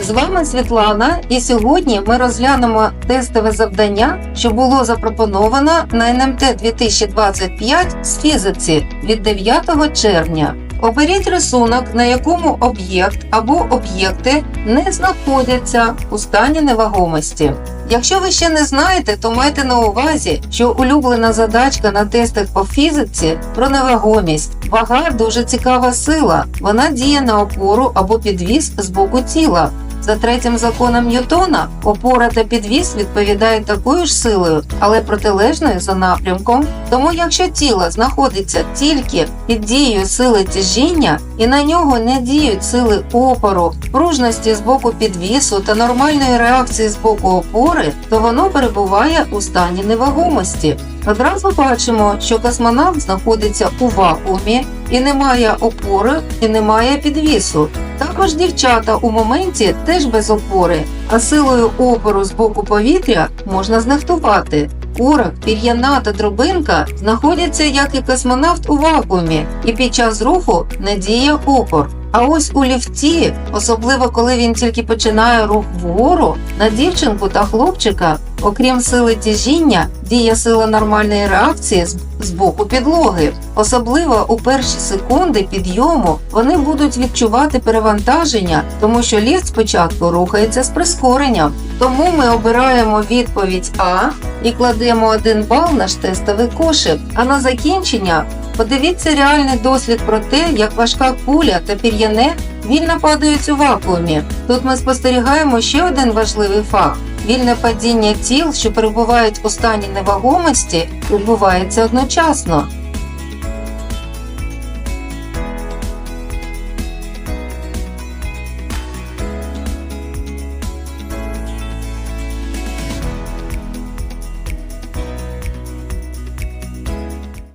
З вами Світлана, і сьогодні ми розглянемо тестове завдання, що було запропоновано на НМТ 2025 з фізиці від 9 червня. Оберіть рисунок, на якому об'єкт або об'єкти не знаходяться у стані невагомості. Якщо ви ще не знаєте, то майте на увазі, що улюблена задачка на тестах по фізиці про невагомість. Вага дуже цікава сила. Вона діє на опору або підвіс з боку тіла. За третім законом Ньютона опора та підвіс відповідають такою ж силою, але протилежною за напрямком. Тому якщо тіло знаходиться тільки під дією сили тяжіння і на нього не діють сили опору, пружності з боку підвісу та нормальної реакції з боку опори, то воно перебуває у стані невагомості. Одразу бачимо, що космонавт знаходиться у вакуумі і немає опори, і немає підвісу. Також дівчата у моменті теж без опори, а силою опору з боку повітря можна знехтувати. Курок, пір'яна та дробинка знаходяться, як і космонавт у вакуумі, і під час руху не діє опор. А ось у ліфті, особливо коли він тільки починає рух вгору, на дівчинку та хлопчика, окрім сили тяжіння, діє сила нормальної реакції з- боку підлоги. Особливо у перші секунди підйому вони будуть відчувати перевантаження, тому що ліфт спочатку рухається з прискоренням. Тому ми обираємо відповідь А і кладемо один бал в наш тестовий кошик. А на закінчення подивіться реальний дослід про те, як важка куля та пір'яне вільно падають у вакуумі. Тут ми спостерігаємо ще один важливий факт. Вільне падіння тіл, що перебувають у стані невагомості, відбувається одночасно.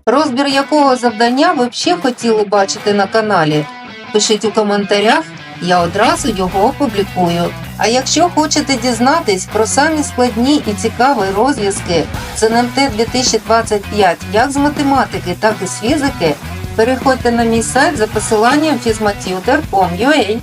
Розбір якого завдання ви б ще хотіли бачити на каналі? Пишіть у коментарях, я одразу його опублікую. А якщо хочете дізнатись про самі складні і цікаві розв'язки з НМТ 2025 як з математики, так і з фізики, переходьте на мій сайт за посиланням fizmatutor.com.ua.